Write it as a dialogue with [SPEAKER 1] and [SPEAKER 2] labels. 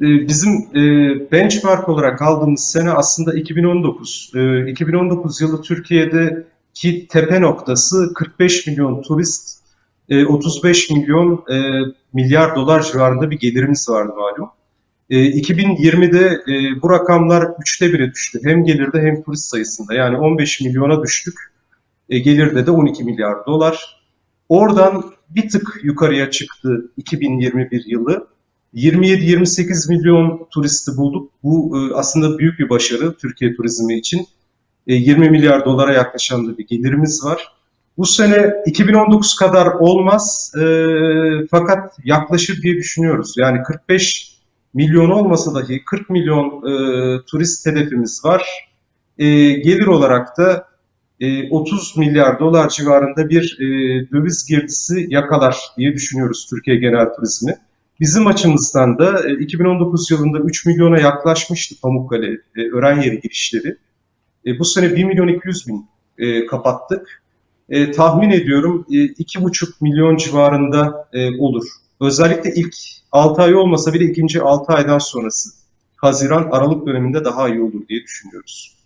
[SPEAKER 1] e, bizim e, benchmark olarak aldığımız sene aslında 2019. E, 2019 yılı Türkiye'deki tepe noktası 45 milyon turist, e, 35 milyon e, milyar dolar civarında bir gelirimiz vardı malum. E, 2020'de e, bu rakamlar üçte bire düştü. Hem gelirde hem turist sayısında. Yani 15 milyona düştük. E, gelirde de 12 milyar dolar. Oradan bir tık yukarıya çıktı 2021 yılı. 27-28 milyon turisti bulduk. Bu e, aslında büyük bir başarı Türkiye turizmi için. E, 20 milyar dolara yaklaşan da bir gelirimiz var. Bu sene 2019 kadar olmaz e, fakat yaklaşır diye düşünüyoruz. Yani 45 milyon olmasa dahi 40 milyon e, turist hedefimiz var. E, gelir olarak da e, 30 milyar dolar civarında bir e, döviz girdisi yakalar diye düşünüyoruz Türkiye genel turizmi. Bizim açımızdan da e, 2019 yılında 3 milyona yaklaşmıştı Pamukkale e, öğren yeri girişleri. E, bu sene 1 milyon 200 bin e, kapattık. E, tahmin ediyorum e, 2,5 milyon civarında e, olur. Özellikle ilk 6 ay olmasa bile ikinci 6 aydan sonrası. Haziran, Aralık döneminde daha iyi olur diye düşünüyoruz.